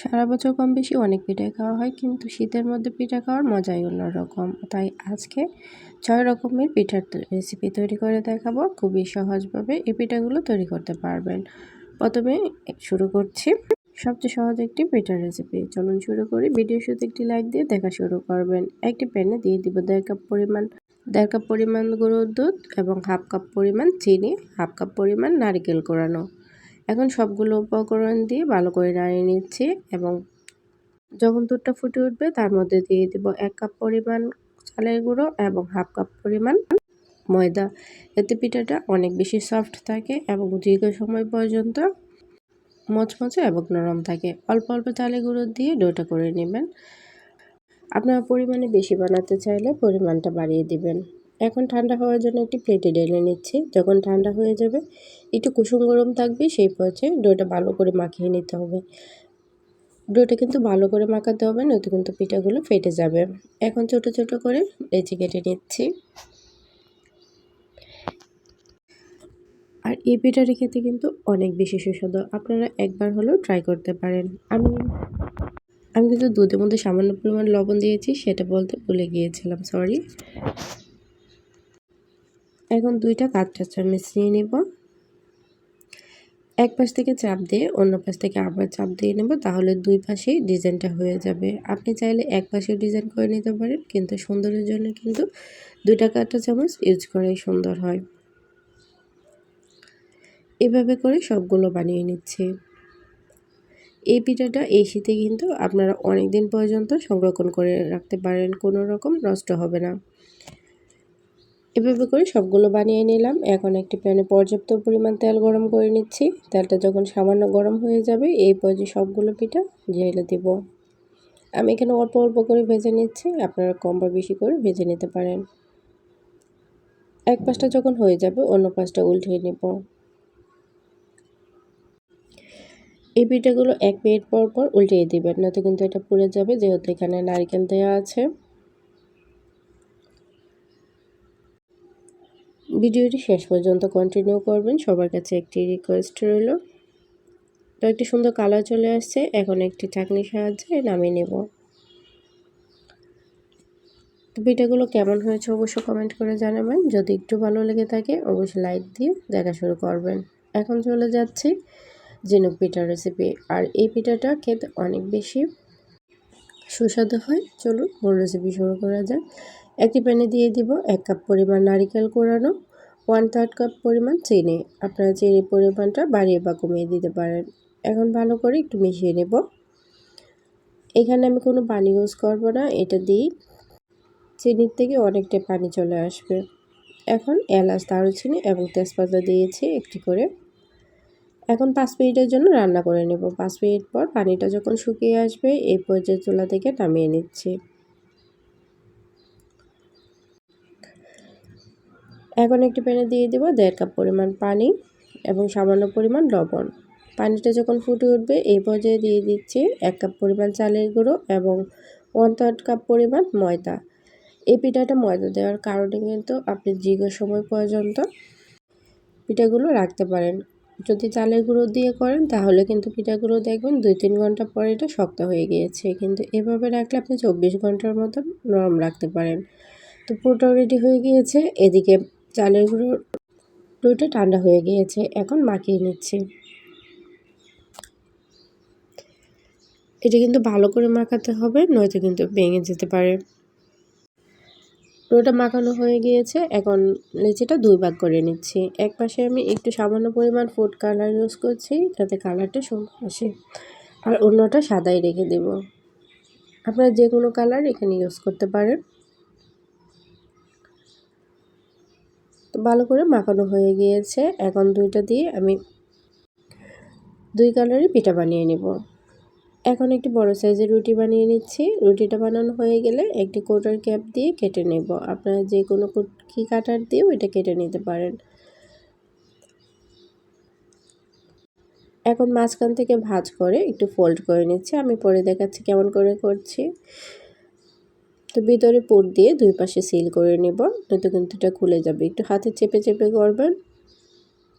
সারা বছর কম বেশি অনেক পিঠা খাওয়া হয়, কিন্তু শীতের মধ্যে পিঠা খাওয়ার মজাই অন্যরকম। তাই আজকে ছয় রকমের পিঠার রেসিপি তৈরি করে দেখাবো। খুবই সহজভাবে এই পিঠাগুলো তৈরি করতে পারবেন। প্রথমে শুরু করছি। সবচেয়ে সহজ একটি পিঠার রেসিপি চলুন শুরু করি। ভিডিও শুরুতে একটি লাইক দিয়ে দেখা শুরু করবেন। একটি প্যানে দিয়ে দিব দেড় কাপ পরিমাণ, দেড় কাপ পরিমাণ গরুর দুধ এবং হাফ কাপ পরিমাণ চিনি হাফ কাপ পরিমাণ নারিকেল কোরানো। এখন সবগুলো উপকরণ দিয়ে ভালো করে নাড়িয়ে নিচ্ছি এবং যখন দুধটা ফুটে উঠবে, তার মধ্যে দিয়ে দেব এক কাপ পরিমাণ চালের গুঁড়ো এবং হাফ কাপ পরিমাণ ময়দা। এতে পিঠাটা অনেক বেশি সফট থাকে এবং দীর্ঘ সময় পর্যন্ত মচমচে এবং নরম থাকে। অল্প অল্প চালের গুঁড়ো দিয়ে ডোটা করে নেবেন। আপনারা পরিমাণে বেশি বানাতে চাইলে পরিমাণটা বাড়িয়ে দিবেন। এখন ঠান্ডা হওয়ার জন্য একটি প্লেটে ঢেলে নিচ্ছি। যখন ঠান্ডা হয়ে যাবে, একটু কুসুম গরম থাকবে, সেই পর্যায়ে ডোটা ভালো করে মাখিয়ে নিতে হবে। ডোটা কিন্তু ভালো করে মাখাতে হবে, নয়তো কিন্তু পিঠাগুলো ফেটে যাবে। এখন ছোট ছোট করে লেচি কেটে নিচ্ছি। আর এই পিঠাটি খেতে কিন্তু অনেক বেশি সুস্বাদু। আপনারা একবার হলেও ট্রাই করতে পারেন। আমি আমি কিন্তু দুধের মধ্যে সামান্য পরিমাণ লবণ দিয়েছি, সেটা বলতে ভুলে গিয়েছিলাম সরি এখন দুইটা কাঁচা চামচ নিয়ে নেব। এক পাশ থেকে চাপ দিয়ে অন্য পাশ থেকে আবার চাপ দিয়ে নেব, তাহলে দুই পাশেই ডিজাইনটা হয়ে যাবে। আপনি চাইলে এক পাশে ডিজাইন করে নিতে পারেন, কিন্তু সুন্দরের জন্য কিন্তু দুইটা কাঁটা চামচ ইউজ করাই সুন্দর হয়। এভাবে করে সবগুলো বানিয়ে নিচ্ছি। এই পিঠাটা এই শীতে কিন্তু আপনারা অনেক দিন পর্যন্ত সংরক্ষণ করে রাখতে পারেন, কোনো রকম নষ্ট হবে না। এভাবে করে সবগুলো বানিয়ে নিলাম। এখন একটি প্যানে পর্যাপ্ত পরিমাণ তেল গরম করে নিচ্ছি। তেলটা যখন সামান্য গরম হয়ে যাবে, এই পর্যায়ে সবগুলো পিঠা ঢেলে দিব। আমি এখানে অল্প অল্প করে ভেজে নিচ্ছি। আপনারা কম বা বেশি করে ভেজে নিতে পারেন। এক পাশটা যখন হয়ে যাবে, অন্য পাশটা উল্টিয়ে নেব। এই পিঠাগুলো এক মিনিট পর পর উল্টিয়ে দেবেন নয়তো কিন্তু এটা পুড়ে যাবে, যেহেতু এখানে নারকেল দেওয়া আছে। ভিডিওটি শেষ পর্যন্ত কন্টিনিউ করবেন। সবার কাছে একটি রিকোয়েস্ট রইল। তো একটি সুন্দর কালার চলে আসছে। এখন একটি চাকনির সাহায্যে নামিয়ে নেব। পিঠাগুলো কেমন হয়েছে অবশ্যই কমেন্ট করে জানাবেন। যদি একটু ভালো লেগে থাকে, অবশ্যই লাইক দিয়ে দেখা শুরু করবেন। এখন চলে যাচ্ছি ঝিনুক পিঠার রেসিপি আর এই পিঠাটা খেতে অনেক বেশি সুস্বাদু হয়। চলুন মূল রেসিপি শুরু করা যাক। একটি প্যানে দিয়ে দিব এক কাপ পরিমাণ নারিকেল কোরানো ওয়ান থার্ড কাপ পরিমাণ চিনি। আপনারা চিনির পরিমাণটা বাড়িয়ে বা কমিয়ে দিতে পারেন। এখন ভালো করে একটু মিশিয়ে নেব। এখানে আমি কোনো পানি ইউজ করব না, এটা দিই চিনির থেকে অনেকটা পানি চলে আসবে। এখন এলাচ, দারুচিনি এবং তেজপাতা দিয়েছি একটি করে। এখন পাঁচ মিনিটের জন্য রান্না করে নেব। পাঁচ মিনিট পর পানিটা যখন শুকিয়ে আসবে, এই পর্যায়ে চুলা থেকে নামিয়ে নিচ্ছি। এখন একটি প্যানে দিয়ে দেবো দেড় কাপ পরিমাণ পানি এবং সামান্য পরিমাণ লবণ। পানিটা যখন ফুটে উঠবে, এই পর্যায়ে দিয়ে দিচ্ছি এক কাপ পরিমাণ চালের গুঁড়ো এবং ওয়ান থার্ড কাপ পরিমাণ ময়দা। এই পিঠাটা ময়দা দেওয়ার কারণে কিন্তু আপনি দীর্ঘ সময় পর্যন্ত পিঠাগুলো রাখতে পারেন। যদি চালের গুঁড়ো দিয়ে করেন, তাহলে কিন্তু পিঠাগুলো দেখবেন দুই তিন ঘণ্টা পরে এটা শক্ত হয়ে গিয়েছে। কিন্তু এভাবে রাখলে আপনি চব্বিশ ঘণ্টার মতন নরম রাখতে পারেন। তো পুরোটাও রেডি হয়ে গিয়েছে। এদিকে চালের গুঁড়ো ডোটা ঠান্ডা হয়ে গিয়েছে, এখন মাখিয়ে নিচ্ছি। এটা কিন্তু ভালো করে মাখাতে হবে, নয়তো কিন্তু ভেঙে যেতে পারে। ডোটা মাখানো হয়ে গিয়েছে, এখন লেচিটা দুই ভাগ করে নিচ্ছি। এক পাশে আমি একটু সামান্য পরিমাণ ফুড কালার ইউজ করছি, যাতে কালারটা সুন্দর আসে। আর অন্যটা সাদাই রেখে দেব। আপনারা যে কোনো কালার এখানে ইউজ করতে পারেন। তো ভালো করে মাখানো হয়ে গিয়েছে। এখন দুইটা দিয়ে আমি দুই কালারই পিঠা বানিয়ে নেব। এখন একটি বড় সাইজের রুটি বানিয়ে নিচ্ছি। রুটিটা বানানো হয়ে গেলে একটি কোটার ক্যাপ দিয়ে কেটে নেব। আপনারা যে কোনো কি কাটার দিয়েও এটা কেটে নিতে পারেন। এখন মাঝখান থেকে ভাজ করে একটু ফোল্ড করে নিচ্ছি। আমি পরে দেখাচ্ছি কেমন করে করছি। তো ভিতরে পুর দিয়ে দুই পাশে সিল করে নেব, নয়তো কিন্তু এটা খুলে যাবে। একটু হাতে চেপে চেপে করবেন,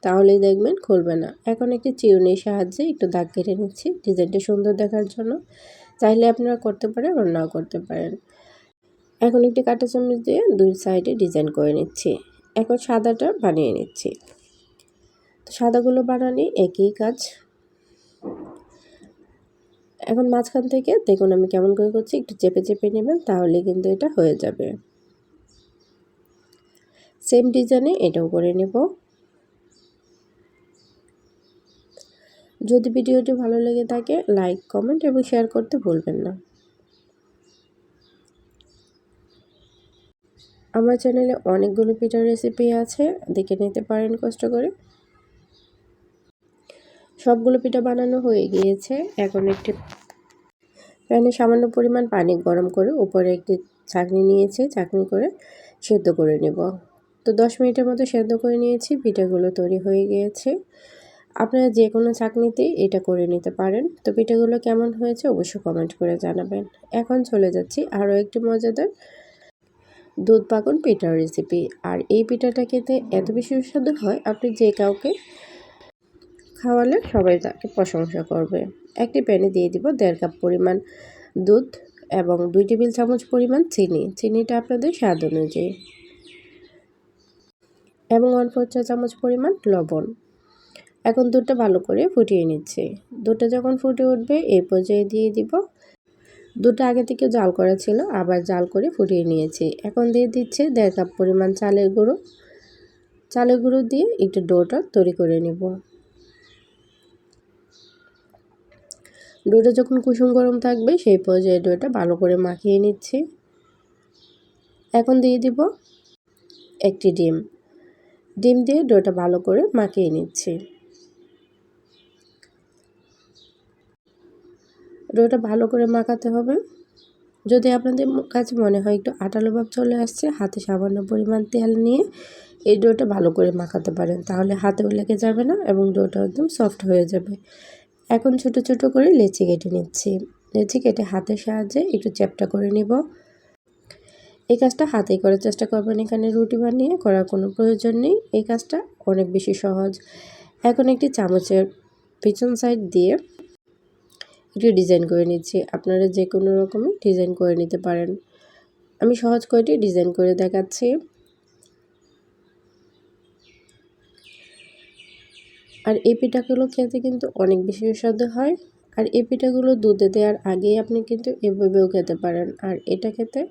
তাহলেই দেখবেন খুলবে না। এখন একটি চিরুনির সাহায্যে একটু দাগ কেটে নিচ্ছি, ডিজাইনটা সুন্দর দেখার জন্য। চাইলে আপনারা করতে পারেন আর নাও করতে পারেন। এখন একটি কাঁটা চামচ দিয়ে দুই সাইডে ডিজাইন করে নিচ্ছি। এখন সাদাটা বানিয়ে নিচ্ছি। তো সাদাগুলো বানানি একই কাজ। এখন মাঝখান থেকে দেখুন আমি কেমন করে করছি, একটু চেপে চেপে নেবেন তাহলে কিন্তু এটা হয়ে যাবে। সেম ডিজাইনে এটাও করে নেব। যদি ভিডিওটি ভালো লেগে থাকে লাইক কমেন্ট এবং শেয়ার করতে ভুলবেন না। আমার চ্যানেলে অনেকগুলো পিঠার রেসিপি আছে, দেখে নিতে পারেন কষ্ট করে। সবগুলো পিঠা বানানো হয়ে গিয়েছে। এখন একটি প্যানে সামান্য পরিমাণ পানি গরম করে উপরে একটি চাকনি নিয়েছি, চাকনি করে সেদ্ধ করে নেব। তো দশ মিনিটের মতো সেদ্ধ করে নিয়েছি, পিঠাগুলো তৈরি হয়ে গিয়েছে। আপনারা যে কোনো চাকনিতে এটা করে নিতে পারেন। তো পিঠাগুলো কেমন হয়েছে অবশ্যই কমেন্ট করে জানাবেন। এখন চলে যাচ্ছি আরও একটি মজাদার দুধ পাকন পিঠার রেসিপি আর এই পিঠাটা খেতে এত বেশি সুস্বাদু হয়, আপনি যে কাউকে খাওয়ালে সবাই তাকে প্রশংসা করবে। একটি প্যানে দিয়ে দিব দেড় কাপ পরিমাণ দুধ এবং দুই টেবিল চামচ পরিমাণ চিনি। চিনিটা আপনাদের স্বাদ অনুযায়ী। এবং অল্প চা চামচ পরিমাণ লবণ। এখন দুধটা ভালো করে ফুটিয়ে নিচ্ছে। দুধটা যখন ফুটে উঠবে, এই পর্যায়ে দিয়ে দিব। দুটো আগে থেকে জাল করা ছিল, আবার জাল করে ফুটিয়ে নিয়েছি। এখন দিয়ে দিচ্ছে দেড় কাপ পরিমাণ চালের গুঁড়ো। চালের গুঁড়ো দিয়ে একটু ডোটা তৈরি করে নেব। ডোটা যখন কুসুম গরম থাকবে, সেই পর্যায়ে ডোটা ভালো করে মাখিয়ে নিচ্ছি। এখন দিয়ে দিব একটি ডিম। ডিম দিয়ে ডোটা ভালো করে মাখিয়ে নিচ্ছি। ডোটা ভালো করে মাখাতে হবে। যদি আপনাদের কাছে মনে হয় একটু আটালো ভাব চলে আসছে, হাতে সামান্য পরিমাণ তেল নিয়ে এই ডোটা ভালো করে মাখাতে পারেন। তাহলে হাতেও লেগে যাবে না এবং ডোটা একদম সফট হয়ে যাবে। এখন ছোট ছোট করে লেচি কেটে নিচ্ছি। লেচি কেটে হাতের সাহায্যে একটু চ্যাপটা করে নিব। এই কাজটা হাতেই করার চেষ্টা করবেন। এখানে রুটি বানিয়ে করার কোনো প্রয়োজন নেই। এই কাজটা অনেক বেশি সহজ। এখন একটি চামচের পিছন সাইড দিয়ে একটু ডিজাইন করে নিচ্ছি। আপনারা যে কোনো রকমই ডিজাইন করে নিতে পারেন। আমি সহজ কয়টি ডিজাইন করে দেখাচ্ছি। আর এই পিঠাগুলো খেতে কিন্তু অনেক বেশি সুস্বাদু হয়। আর এই পিঠাগুলো দুধে দেওয়ার আগেই আপনি কিন্তু এভাবেও খেতে পারেন। আর এটা খেতে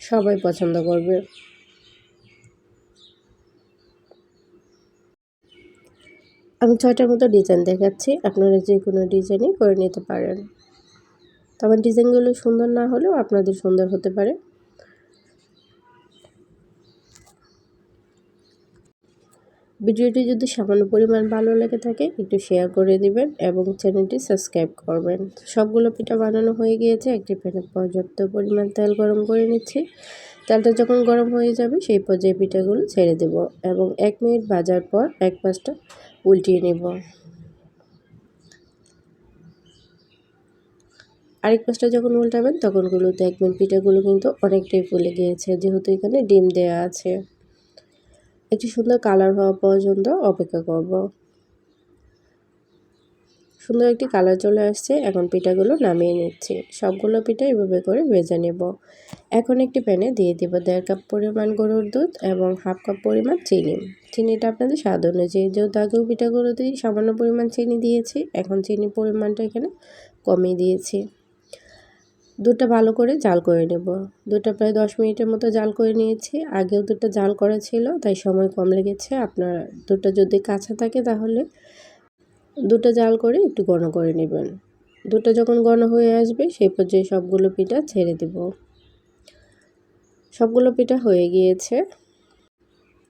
সবাই পছন্দ করবে। আমি ছয়টার মতো ডিজাইন দেখাচ্ছি। আপনারা যে কোনো ডিজাইনই করে নিতে পারেন। তবে ডিজাইনগুলো সুন্দর না হলেও আপনাদের সুন্দর হতে পারে। ভিডিওটি যদি সামান্য পরিমাণ ভালো লেগে থাকে, একটু শেয়ার করে দিবেন এবং চ্যানেলটি সাবস্ক্রাইব করবেন। সবগুলো পিঠা বানানো হয়ে গিয়েছে, একটি প্যানে পর্যাপ্ত পরিমাণ তেল গরম করে নিচ্ছি। তেলটা যখন গরম হয়ে যাবে, সেই পর্যায়ে পিঠাগুলো ছেড়ে দেব এবং এক মিনিট ভাজার পর এক পাশটা উল্টিয়ে নেব। আরেক পাশটা যখন উল্টাবেন তখনগুলো দেখবেন পিঠাগুলো কিন্তু অনেকটাই ফুলে গিয়েছে, যেহেতু এখানে ডিম দেওয়া আছে। একটি সুন্দর কালার হওয়া পর্যন্ত অপেক্ষা করব। সুন্দর একটি কালার চলে আসছে, এখন পিঠাগুলো নামিয়ে নিচ্ছি। সবগুলো পিঠা এভাবে করে ভেজে নেব। এখন একটি প্যানে দিয়ে দেব দেড় কাপ পরিমাণ গরুর দুধ এবং হাফ কাপ পরিমাণ চিনি। চিনিটা আপনাদের স্বাদ অনুযায়ী, যেহেতু আগেও পিঠাগুলো দিয়ে সামান্য পরিমাণ চিনি দিয়েছি, এখন চিনি পরিমাণটা এখানে কমিয়ে দিয়েছি। দুধটা ভালো করে জাল করে নেব। দুধটা প্রায় দশ মিনিটের মতো জাল করে নিয়েছি। আগেও দুধটা জাল করা ছিল, তাই সময় কম লেগেছে। আপনার দুধটা যদি কাঁচা থাকে তাহলে দুটো জাল করে একটু ঘন করে নেবেন। দুটো যখন ঘন হয়ে আসবে, সেই পর্যায়ে সবগুলো পিঠা ছেড়ে দেব। সবগুলো পিঠা হয়ে গিয়েছে।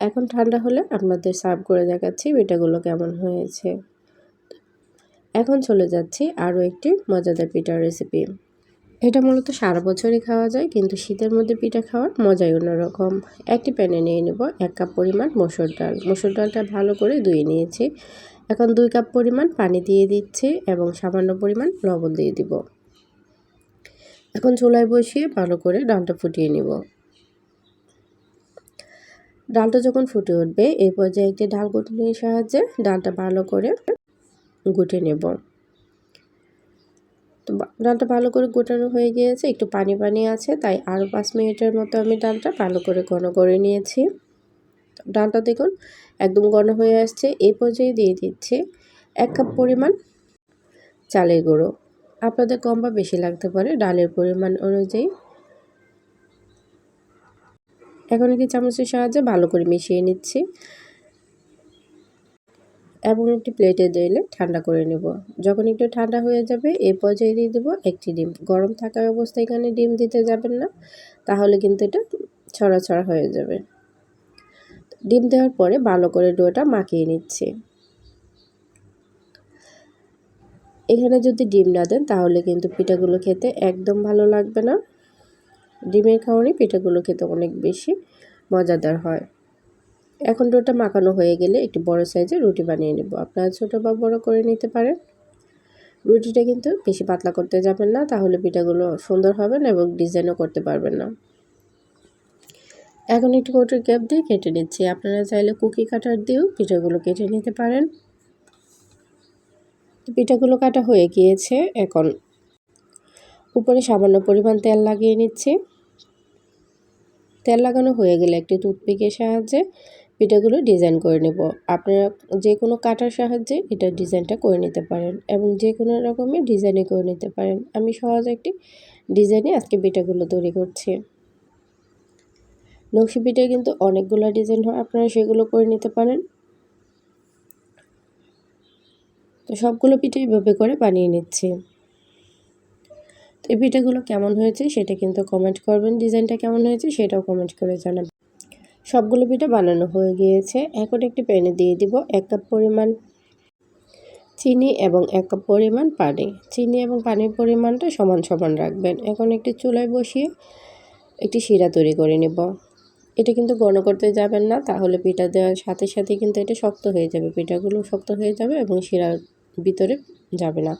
এখন ঠান্ডা হলে আপনাদের সার্ভ করে দেখাচ্ছি পিঠাগুলো কেমন হয়েছে। এখন চলে যাচ্ছি আরও একটি মজাদার পিঠার রেসিপি এটা মূলত সারা বছরই খাওয়া যায়, কিন্তু শীতের মধ্যে পিঠা খাওয়ার মজাই অন্যরকম। একটি প্যানে নিয়ে নেব এক কাপ পরিমাণ মসুর ডাল। মসুর ডালটা ভালো করে ধুয়ে নিয়েছি। এখন দুই কাপ পরিমাণ পানি দিয়ে দিচ্ছি এবং সামান্য পরিমাণ লবণ দিয়ে দিব। এখন চুলায় বসিয়ে ভালো করে ডালটা ফুটিয়ে নিব। ডালটা যখন ফুটে উঠবে এই পর্যায়ে একটি ডাল গুটনির সাহায্যে ডালটা ভালো করে গুটে নেব। তো ডালটা ভালো করে গোটানো হয়ে গিয়েছে, একটু পানি পানি আছে, তাই আরও পাঁচ মিনিটের মতো আমি ডালটা ভালো করে ঘন করে নিয়েছি। ডালটা দেখুন একদম ঘন হয়ে আসছে এই পর্যায়ে দিয়ে দিচ্ছি এক কাপ পরিমাণ চালের গুঁড়ো। আপনাদের কম বা বেশি লাগতে পারে ডালের পরিমাণ অনুযায়ী। এখন একটি চামচের সাহায্যে ভালো করে মিশিয়ে নিচ্ছি। এবং একটি প্লেটে দিলে ঠান্ডা করে নেব। যখন একটু ঠান্ডা হয়ে যাবে, এই পর্যায়ে দিয়ে দেবো একটি ডিম। গরম থাকা অবস্থায় এখানে ডিম দিতে যাবেন না, তাহলে কিন্তু এটা ছড়া ছড়া হয়ে যাবে। ডিম দেওয়ার পরে ভালো করে ডোটা মাখিয়ে নিচ্ছি। এখানে যদি ডিম না দেন, তাহলে কিন্তু পিঠাগুলো খেতে একদম ভালো লাগবে না। ডিমের খাওয়ানি পিঠাগুলো খেতে অনেক বেশি মজাদার হয়। এখন ডোটা মাখানো হয়ে গেলে একটু বড় সাইজের রুটি বানিয়ে নেব। আপনারা ছোটো বা বড় করে নিতে পারেন। রুটিটা কিন্তু বেশি পাতলা করতে যাবেন না, তাহলে পিঠাগুলো সুন্দর হবে না এবং ডিজাইনও করতে পারবেন না। এখন একটু কোটের ক্যাপ দিয়ে কেটে নিচ্ছি। আপনারা চাইলে কুকি কাটার দিয়েও পিঠাগুলো কেটে নিতে পারেন। পিঠাগুলো কাটা হয়ে গিয়েছে, এখন উপরে সামান্য পরিমাণ তেল লাগিয়ে নিচ্ছি। তেল লাগানো হয়ে গেলে একটি টুথপিকের সাহায্যে পিঠাগুলো ডিজাইন করে নেব। আপনারা যে কোনো কাটার সাহায্যে এটা ডিজাইনটা করে নিতে পারেন এবং যে কোনো রকমের ডিজাইনে করে নিতে পারেন। আমি সহজ একটি ডিজাইনে আজকে পিঠাগুলো তৈরি করছি। নকশি পিঠায় কিন্তু অনেকগুলো ডিজাইন হয়, আপনারা সেগুলো করে নিতে পারেন। তো সবগুলো পিঠে এইভাবে করে বানিয়ে নিচ্ছি। তো এই পিঠাগুলো কেমন হয়েছে সেটা কিন্তু কমেন্ট করবেন। ডিজাইনটা কেমন হয়েছে সেটাও কমেন্ট করে জানাবেন। সবগুলো পিঠা বানানো হয়ে গিয়েছে। এখন একটি প্যানে দিয়ে দিব এক কাপ পরিমাণ চিনি এবং এক কাপ পরিমাণ পানি। চিনি এবং পানির পরিমাণটা সমান সমান রাখবেন। এখন একটি চুলায় বসিয়ে একটি শিরা তৈরি করে নেব। এটা কিন্তু ঘন করতে যাবেন না, তাহলে পিঠা দেওয়ার সাথে সাথে কিন্তু এটা শক্ত হয়ে যাবে। পিঠাগুলো শক্ত হয়ে যাবে এবং শিরার ভিতরে যাবে না।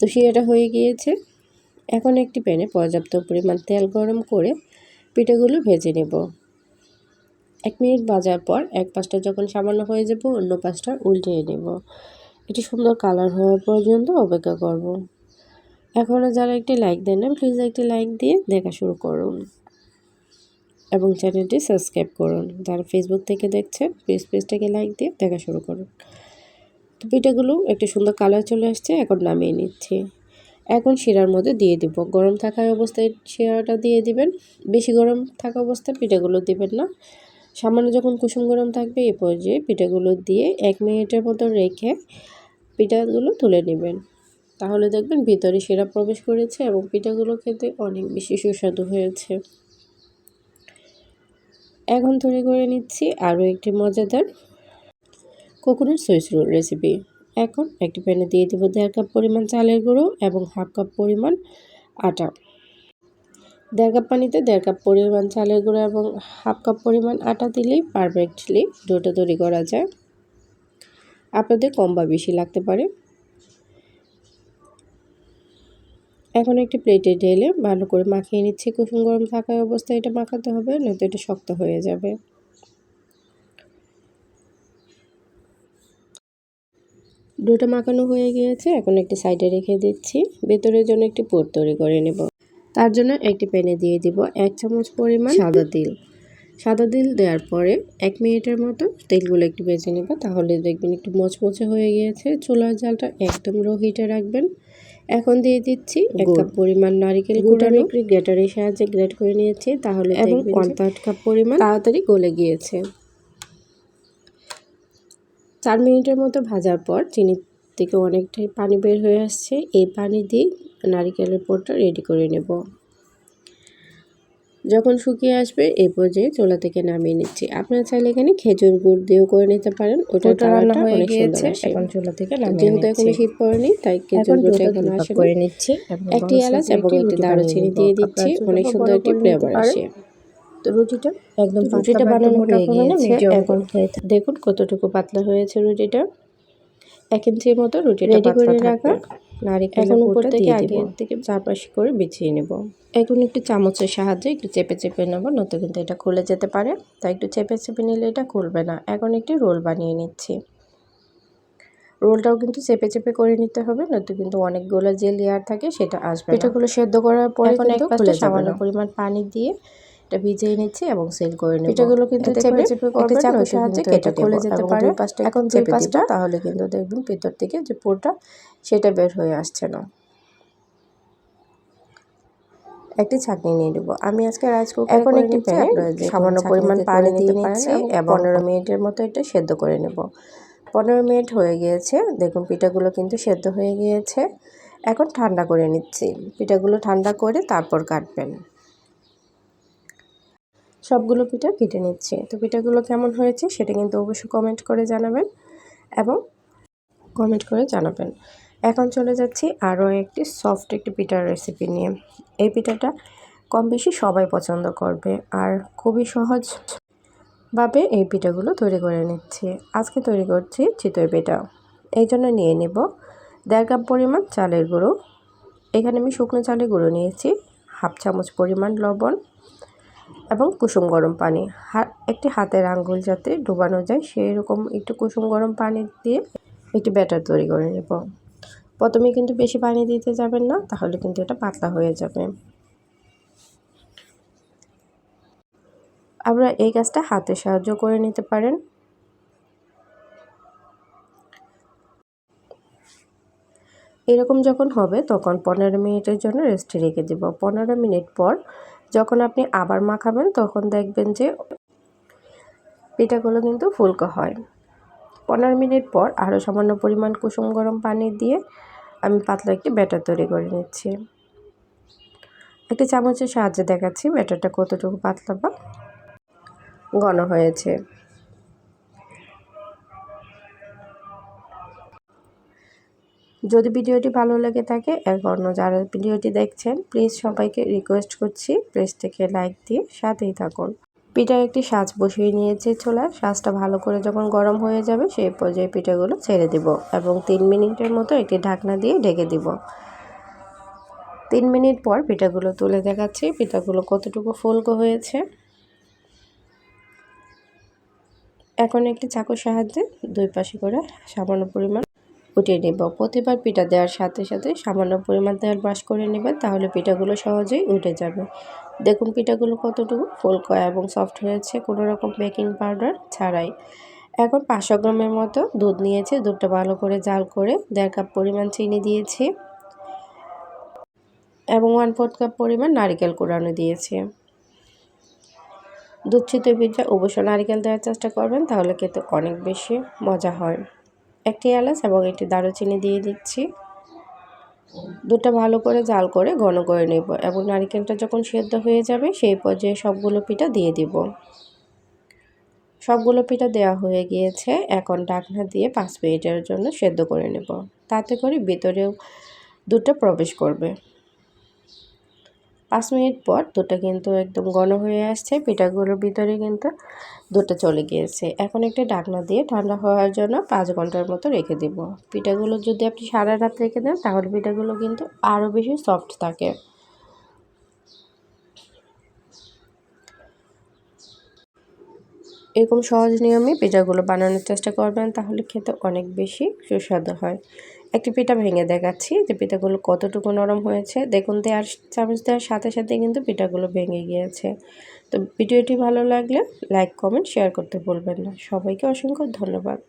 তো শিরাটা হয়ে গিয়েছে। এখন একটি প্যানে পর্যাপ্ত পরিমাণ তেল গরম করে পিঠাগুলো ভেজে নেব। এক মিনিট ভাজার পর এক পাশটা যখন সামান্য হয়ে যাব, অন্য পাশটা উল্টিয়ে নেব। এটি সুন্দর কালার হওয়া পর্যন্ত অপেক্ষা করব। এখনও যারা একটি লাইক দেন না প্লিজ একটি লাইক দিয়ে দেখা শুরু করুন। এবং চ্যানেলটি সাবস্ক্রাইব করুন। যারা ফেসবুক থেকে দেখছেন প্লিজ পেজটাকে লাইক দিয়ে দেখা শুরু করুন। তো পিঠাগুলো একটু সুন্দর কালার চলে আসছে, এখন নামিয়ে নিচ্ছি। এখন শিরার মধ্যে দিয়ে দিব। গরম থাকা অবস্থায় শিরাটা দিয়ে দিবেন। বেশি গরম থাকা অবস্থায় পিঠাগুলো দিবেন না। সামান্য যখন কুসুম গরম থাকবে, এ পর্যায়ে পিঠাগুলো দিয়ে এক মিনিটের মতো রেখে পিঠাগুলো তুলে নেবেন। তাহলে দেখবেন ভিতরে সেরা প্রবেশ করেছে এবং পিঠাগুলো খেতে অনেক বেশি সুস্বাদু হয়েছে। এখন তৈরি করে নিচ্ছি আরও একটি মজাদার কোকোনাট সুইচ রোল রেসিপি এখন একটি প্যানে দিয়ে দেবো দেড় কাপ পরিমাণ চালের গুঁড়ো এবং হাফ কাপ পরিমাণ আটা। দেড় কাপ পানিতে দেড় কাপ পরিমাণ চালের গুঁড়ো এবং হাফ কাপ পরিমাণ আটা দিলেই পারফেক্টলি ডোটা তৈরি করা যায়। আপনাদের কম বা বেশি লাগতে পারে। এখন একটি প্লেটে ঢেলে ভালো করে মাখিয়ে নিচ্ছি। কুসুম গরম থাকা অবস্থায় এটা মাখাতে হবে, নয়তো এটা শক্ত হয়ে যাবে। ডোটা মাখানো হয়ে গিয়েছে, এখন একটি সাইডে রেখে দিচ্ছি। ভেতরের জন্য একটি পোর তৈরি করে নেব। তার জন্য একটি প্যানে দিয়ে দিব এক চামচ পরিমাণ সাদা তিল। সাদা তিল দেওয়ার পরে এক মিনিটের মতো তেলগুলো একটু বেজে নেব। তাহলে দেখবেন একটু মচমচে হয়ে গিয়েছে। চোলার জালটা একদম লো হিটে রাখবেন। এখন দিয়ে দিচ্ছি এক কাপ পরিমাণ নারিকেল গুঁড়ানো গ্রেটারের সাহায্যে গ্রেট করে নিয়েছি। তাহলে এবং থার্ড কাপ পরিমাণ তাড়াতাড়ি গলে গিয়েছে। চার মিনিটের মতো ভাজার পর চিনি থেকে অনেকটাই পানি বের হয়ে আসছে। এই পানি দিয়ে নারিকেলের পোরটা রেডি করে নেব। যখন শুকিয়ে আসবে এই পর্যায়ে চোলা থেকে নামিয়ে নিচ্ছি। আপনারা চাইলে এখানে খেজুর গুড় দিয়েও করে নিতে পারেন। ওটা রান্না হয়ে গিয়েছে এখন চোলা থেকে যেহেতু এখনও শীত পড়েনি তাই খেজুর গুড়টা এখন আসে করে নিচ্ছি একটি এলাচ এবং একটি দারুচিনি দিয়ে দিচ্ছি। অনেক সুন্দর একটি ফ্লেভার আসে। তো রুটিটা একদম রুটিটা বানানো হয়ে গিয়েছে এখন দেখুন কতটুকু পাতলা হয়েছে রুটিটা। এক ইঞ্চির মতো রুটিটা রেডি করে রাখা। নারিকেলের পুরটা দিয়ে দিব। থেকে চারপাশে করে বিছিয়ে নেব। এখন একটু চামচের সাহায্যে একটু চেপে চেপে নেব নয়তো কিন্তু এটা খুলে যেতে পারে। তাই একটু চেপে চেপে নিলে এটা খুলবে না। এখন একটি রোল বানিয়ে নিচ্ছি। রোলটাও কিন্তু চেপে চেপে করে নিতে হবে নয়তো কিন্তু অনেকগুলো যে লেয়ার থাকে সেটা আসবে পিঠাগুলো সেদ্ধ করার পরে এখন এক সামান্য পরিমাণ পানি দিয়ে এটা ভিজিয়ে নিচ্ছি এবং সেল করে নেব। পিঠাগুলো কিন্তু চেপে চেপে করবেন চামচের সাহায্যে কেটে খুলে যেতে পারে। পাশটা এখন যে পাশটা তাহলে কিন্তু দেখবেন ভিতর থেকে যে পুরটা সেটা বের হয়ে আসছে না। একটি ছাঁকনি নিয়ে নেব। আমি আজকে রাইস কুকার এখন একটি প্যানে সামান্য পরিমাণ পানি দিয়ে নিচ্ছি এবং পনেরো মিনিটের মতো এটা সেদ্ধ করে নেব। পনেরো মিনিট হয়ে গিয়েছে দেখুন পিঠাগুলো কিন্তু সেদ্ধ হয়ে গিয়েছে। এখন ঠান্ডা করে নিচ্ছি। পিঠাগুলো ঠান্ডা করে তারপর কাটবেন। সবগুলো পিঠা কেটে নিচ্ছি। তো পিঠাগুলো কেমন হয়েছে সেটা কিন্তু অবশ্যই কমেন্ট করে জানাবেন এবং কমেন্ট করে জানাবেন। এখন চলে যাচ্ছি আরও একটি সফট একটি পিঠার রেসিপি নিয়ে। এই পিঠাটা কম বেশি সবাই পছন্দ করবে আর খুবই সহজভাবে এই পিঠাগুলো তৈরি করে নিচ্ছি। আজকে তৈরি করছি চিতই পিঠা। এই জন্য নিয়ে নেব দেড় কাপ পরিমাণ চালের গুঁড়ো। এখানে আমি শুকনো চালের গুঁড়ো নিয়েছি, হাফ চামচ পরিমাণ লবণ এবং কুসুম গরম পানি। একটি হাতের আঙ্গুল যাতে ডুবানো যায় সেই রকম একটু কুসুম গরম পানি দিয়ে একটি ব্যাটার তৈরি করে নেব। প্রথমে কিন্তু বেশি পানি দিতে যাবেন না, তাহলে কিন্তু এটা পাতলা হয়ে যাবে। আমরা এই কাজটা হাতে সাহায্য করে নিতে পারেন। এরকম যখন হবে, তখন পনেরো মিনিটের জন্য রেস্টে রেখে দেব। পনেরো মিনিট পর যখন আপনি আবার মাখাবেন, তখন দেখবেন যে পিঠাগুলো কিন্তু ফুলকো হয়। পনেরো মিনিট পর আরও সামান্য পরিমাণ কুসুম গরম পানি দিয়ে আমি পাতলা একটি ব্যাটার তৈরি করে নিচ্ছি। একটি চামচের সাহায্যে দেখাচ্ছি ব্যাটারটা কতটুকু পাতলা বা ঘন হয়েছে। যদি ভিডিওটি ভালো লেগে থাকে এখনও যারা ভিডিওটি দেখছেন প্লিজ সবাইকে রিকোয়েস্ট করছি প্লিজ থেকে লাইক দিয়ে সাথেই থাকুন। পিঠার একটি সাজ বসিয়ে নিয়েছে ছোলার সাজটা ভালো করে যখন গরম হয়ে যাবে, সেই পর্যায়ে পিঠাগুলো ছেড়ে দিব এবং তিন মিনিটের মতো একটি ঢাকনা দিয়ে ঢেকে দিব। তিন মিনিট পর পিঠাগুলো তুলে দেখাচ্ছি, পিঠাগুলো কতটুকু ফুলকো হয়েছে। এখন একটি চাকুর সাহায্যে দুই পাশে করে সামান্য পরিমাণ উঠিয়ে নেব। প্রতিবার পিঠা দেওয়ার সাথে সাথে সামান্য পরিমাণ তেল ব্রাশ করে নেবেন, তাহলে পিঠাগুলো সহজেই উঠে যাবে। দেখুন পিঠাগুলো কতটুকু ফুলকো এবং সফট হয়েছে, কোনো রকম বেকিং পাউডার ছাড়াই। এখন পাঁচশো গ্রামের মতো দুধ নিয়েছি, দুধটা ভালো করে জাল করে দেড় কাপ পরিমাণ চিনি দিয়েছি এবং ওয়ান ফোর্থ কাপ পরিমাণ নারিকেল কোরানো দিয়েছি। দুধ চিতই পিঠা অবশ্যই নারিকেল দেওয়ার চেষ্টা করবেন, তাহলে খেতে অনেক বেশি মজা হয়। একটি এলাচ এবং একটি দারুচিনি দিয়ে দিচ্ছি। দুটা ভালো করে জাল করে ঘন করে নেব এবং নারিকেলটা যখন সেদ্ধ হয়ে যাবে সেই পর্যায়ে সবগুলো পিঠা দিয়ে দিব। সবগুলো পিঠা দেওয়া হয়ে গিয়েছে, এখন ডাকনা দিয়ে পাঁচ মিনিটের জন্য সেদ্ধ করে নেব। তাতে করে ভিতরেও দুটো প্রবেশ করবে। পাঁচ মিনিট পর দুটো কিন্তু একদম ঘন হয়ে আসছে, পিঠাগুলোর ভিতরে কিন্তু দুটো চলে গিয়েছে। এখন একটা ডাকনা দিয়ে ঠান্ডা হওয়ার জন্য পাঁচ ঘণ্টার মতো রেখে দিব। পিঠাগুলো যদি আপনি সারা রাত রেখে দেন, তাহলে পিঠাগুলো কিন্তু আরও বেশি সফট থাকে। এরকম সহজ নিয়মে পিঠাগুলো বানানোর চেষ্টা করবেন, তাহলে খেতে অনেক বেশি সুস্বাদু হয়। একটি পিঠা ভেঙে দেখাচ্ছি। যে পিঠাগুলো কতটুকু নরম হয়েছে, দেখুন দেওয়ার চামচ দেওয়ার সাথে সাথে কিন্তু পিঠাগুলো ভেঙে গিয়েছে। তো ভিডিওটি ভালো লাগলে লাইক, কমেন্ট, শেয়ার করতে ভুলবেন না। সবাইকে অসংখ্য ধন্যবাদ।